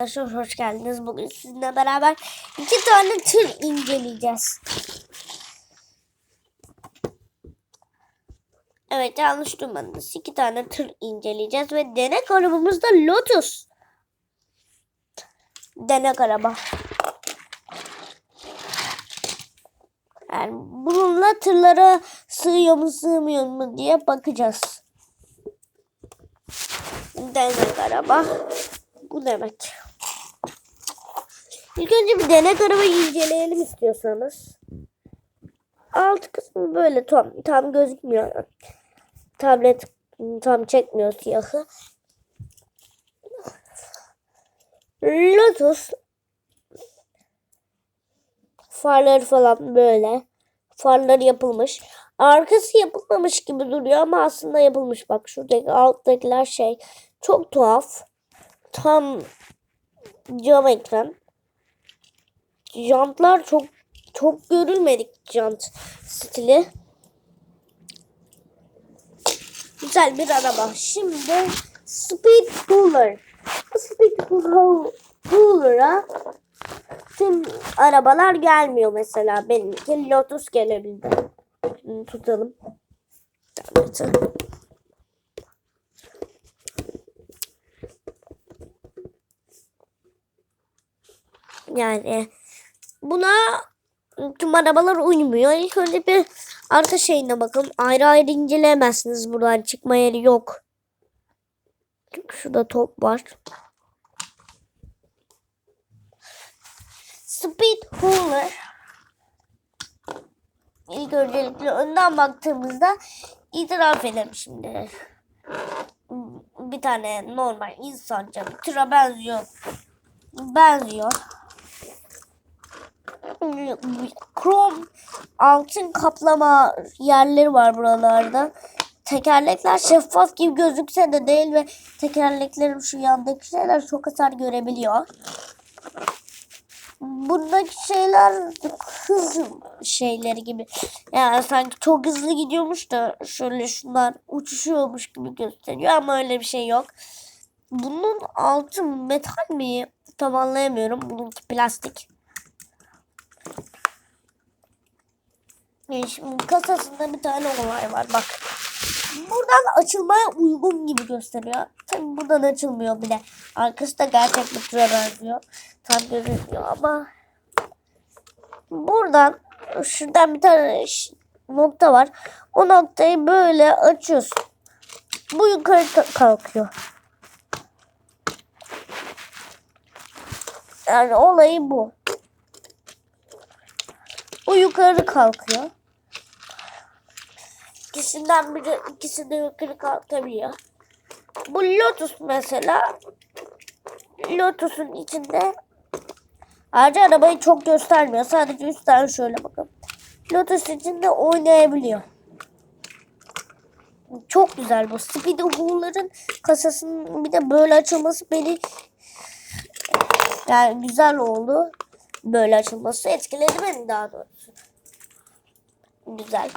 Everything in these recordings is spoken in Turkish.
Arkadaşlar hoş geldiniz. Bugün sizinle beraber iki tane tır inceleyeceğiz. Evet yanlış duymadınız. İki tane tır inceleyeceğiz ve denek arabamız da Lotus. Denek araba. Yani bununla tırlara sığıyor mu sığmıyor mu diye bakacağız. Denek araba. Bu demek. İlk önce bir denek arabayı inceleyelim istiyorsanız. Alt kısmı böyle tam tam gözükmüyor. Tablet tam çekmiyor siyahı. Lotus farları falan böyle. Farları yapılmış. Arkası yapılmamış gibi duruyor ama aslında yapılmış. Bak şuradaki alttakiler şey çok tuhaf. Tam cam ekran. Jantlar çok çok görülmedik jant stili. Güzel bir araba. Şimdi Speed Cooler. Speed Cooler'a tüm arabalar gelmiyor mesela. Benimki Lotus gelebildi. Şimdi tutalım. Yani buna tüm arabalar uymuyor. İlk önce bir arka şeyine bakın. Ayrı ayrı inceleyemezsiniz buradan. Çıkma yeri yok. Çünkü şurada top var. Speed Cooler. İlk öncelikle önden baktığımızda itiraf edelim şimdi. Bir tane normal insanca bir tıra benziyor. Benziyor krom altın kaplama yerleri var buralarda. Tekerlekler şeffaf gibi gözükse de değil ve tekerleklerin şu yandaki şeyler çok hasar görebiliyor. Buradaki şeyler hız şeyleri gibi. Yani sanki çok hızlı gidiyormuş da şöyle şunlar uçuşuyormuş gibi gösteriyor ama öyle bir şey yok. Bunun altı metal mi? Tam anlayamıyorum. Bununki plastik. Şimdi kasasında bir tane olay var bak. Buradan açılmaya uygun gibi gösteriyor. Tabi buradan açılmıyor bile. Arkası da gerçek bir tura benziyor. Tam gözükmüyor ama buradan şuradan bir tane nokta var. O noktayı böyle açıyorsun. Bu yukarı kalkıyor. Yani olayı bu. O yukarı kalkıyor. İkisinden biri ikisi de yukarı kalkabiliyor. Bu Lotus mesela Lotus'un içinde ayrıca arabayı çok göstermiyor. Sadece üstten şöyle bakın. Lotus içinde oynayabiliyor. Çok güzel bu. Speed Hooler'ın kasasının bir de böyle açılması beni yani güzel oldu. Böyle açılması etkiledi beni daha doğrusu. Güzel.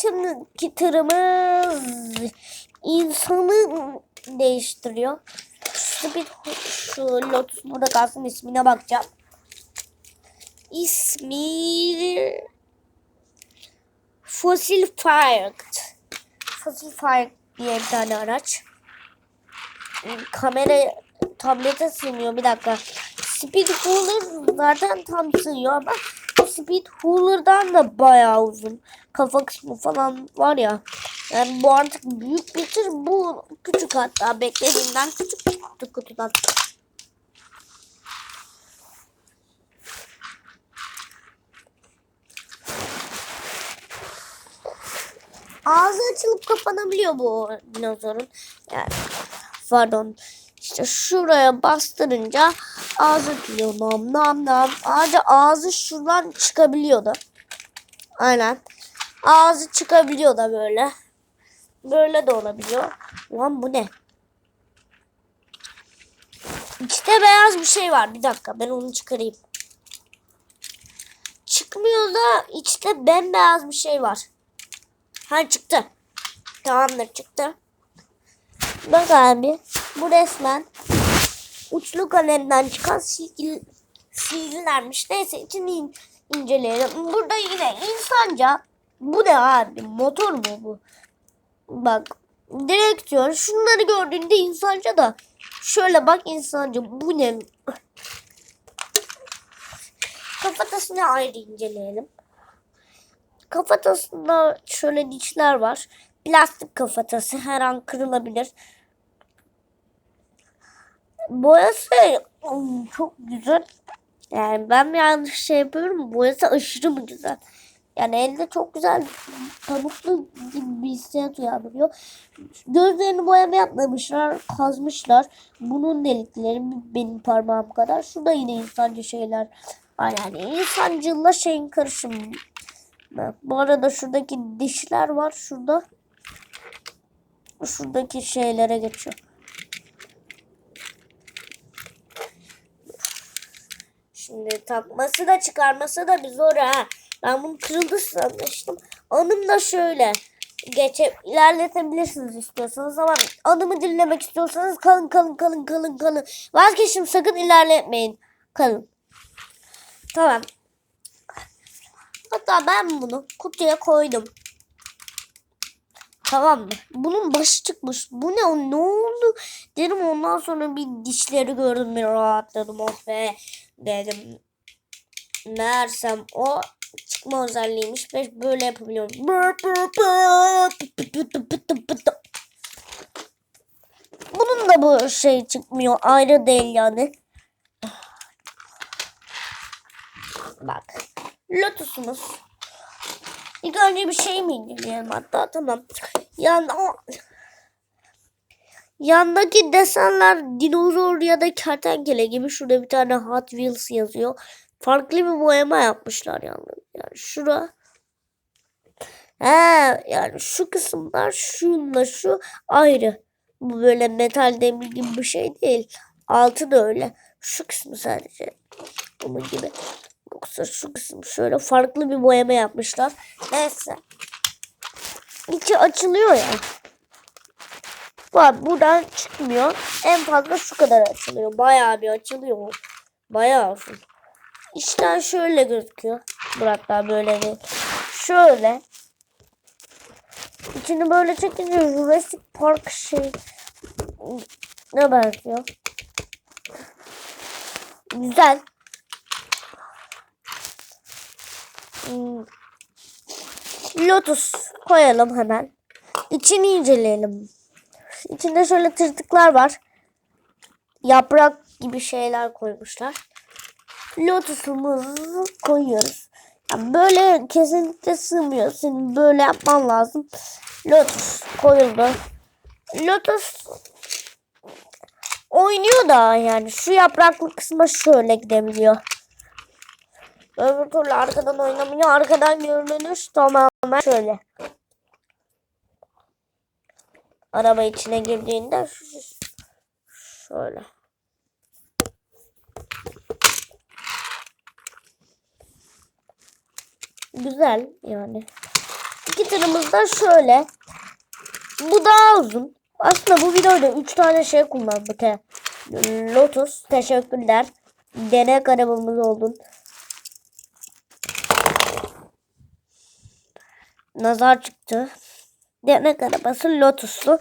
Şimdiki tırımız insanı değiştiriyor. Speed şu Lotus burada kalsın ismine bakacağım. İsmi Fossil Fired. Fossil Fired diye bir tane araç. Kamera tablete sığmıyor bir dakika. Speed Cooler zaten tam sığıyor ama Speed Cooler'dan da bayağı uzun. Kafa kısmı falan var ya. Yani bu artık büyük bir tır. Bu küçük hatta beklediğimden küçük kutu kutudan. Ağzı açılıp kapanabiliyor bu dinozorun. Yani pardon işte şuraya bastırınca ağzı açılıyor. Nam nam nam. Ayrıca ağzı şuradan çıkabiliyor da. Aynen. Ağzı çıkabiliyor da böyle. Böyle de olabiliyor. Lan bu ne? İçte beyaz bir şey var. Bir dakika ben onu çıkarayım. Çıkmıyor da içte bembeyaz bir şey var. Ha çıktı. Tamamdır çıktı. Bak abi bu resmen uçlu kalemden çıkan silgi, silgilermiş. Neyse içini in- inceleyelim. Burada yine insanca bu ne abi motor mu bu? Bak direksiyon şunları gördüğünde insanca da şöyle bak insanca bu ne? Kafatasını ayrı inceleyelim. Kafatasında şöyle dişler var. Plastik kafatası her an kırılabilir. Boyası çok güzel. Yani ben bir yanlış şey yapıyorum. Boyası aşırı mı güzel. Yani elde çok güzel pamuklu gibi bir hissiyat uyandırıyor. Gözlerini boyama yapmamışlar, kazmışlar. Bunun delikleri benim parmağım kadar. Şurada yine insancı şeyler var. Yani insancıyla şeyin karışımı. Bu arada şuradaki dişler var şurada. Şuradaki şeylere geçiyor. Şimdi takması da çıkarması da bir zor ha. Ben bunu kırıldı sanmıştım. Onun da şöyle. Geçip ilerletebilirsiniz istiyorsanız ama adımı dinlemek istiyorsanız kalın kalın kalın kalın kalın. Vazgeçtim sakın ilerletmeyin. Kalın. Tamam. Hatta ben bunu kutuya koydum. Tamam mı? Bunun başı çıkmış. Bu ne? o Ne oldu? Dedim ondan sonra bir dişleri gördüm. Bir rahatladım. Oh be. Dedim. Meğersem o çıkma özelliğiymiş. Ve böyle yapabiliyorum. Bunun da bu şey çıkmıyor. Ayrı değil yani. Bak. Lotus'umuz. İlk önce bir şey mi inceleyelim hatta tamam. Yan o Yandaki desenler dinozor ya da kertenkele gibi şurada bir tane Hot Wheels yazıyor. Farklı bir boyama yapmışlar yalnız. Yani şura. He, yani şu kısımlar şunla şu ayrı. Bu böyle metal demir gibi bir şey değil. Altı da öyle. Şu kısmı sadece. Bunun gibi. Yoksa şu kısım şöyle farklı bir boyama yapmışlar. Neyse. İçi açılıyor ya. Bak buradan çıkmıyor. En fazla şu kadar açılıyor. Bayağı bir açılıyor. Bayağı uzun. İçten şöyle gözüküyor. Hatta böyle değil. Şöyle. İçini böyle çekince Jurassic Park şey ne benziyor? Güzel. Hmm. Lotus koyalım hemen. İçini inceleyelim. İçinde şöyle tırtıklar var. Yaprak gibi şeyler koymuşlar. Lotusumuzu koyuyoruz. Yani böyle kesinlikle sığmıyor. Senin böyle yapman lazım. Lotus koyuldu. Lotus oynuyor da yani şu yapraklı kısma şöyle gidebiliyor. Öbür türlü arkadan oynamıyor. Arkadan görünüş tamamen şöyle. Araba içine girdiğinde şöyle. Güzel yani. İki tırımız da şöyle. Bu daha uzun. Aslında bu videoda 3 tane şey kullandık he. Lotus teşekkürler. Denek arabamız oldun. Nazar çıktı. Denek arabası Lotus'lu.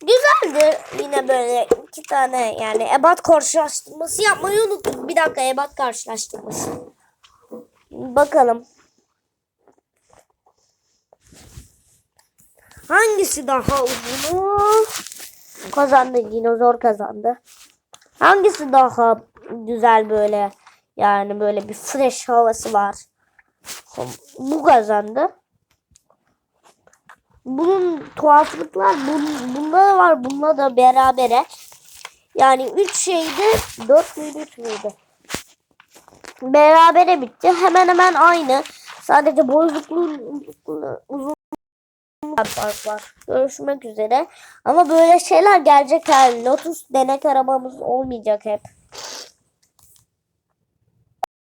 Güzeldi. Yine böyle iki tane yani ebat karşılaştırması yapmayı unuttum. Bir dakika ebat karşılaştırması. Bakalım. Hangisi daha uzun? Kazandı. Dinozor kazandı. Hangisi daha güzel böyle yani böyle bir fresh havası var. Bu kazandı. Bunun tuhaflıklar bun, bunda da var. Bunda da berabere. Yani 3 şeydi. 4 müydü 3 müydü? Berabere bitti. Hemen hemen aynı. Sadece boyuzluklu uzun fark var. Görüşmek üzere. Ama böyle şeyler gelecek. Yani Lotus denek arabamız olmayacak hep.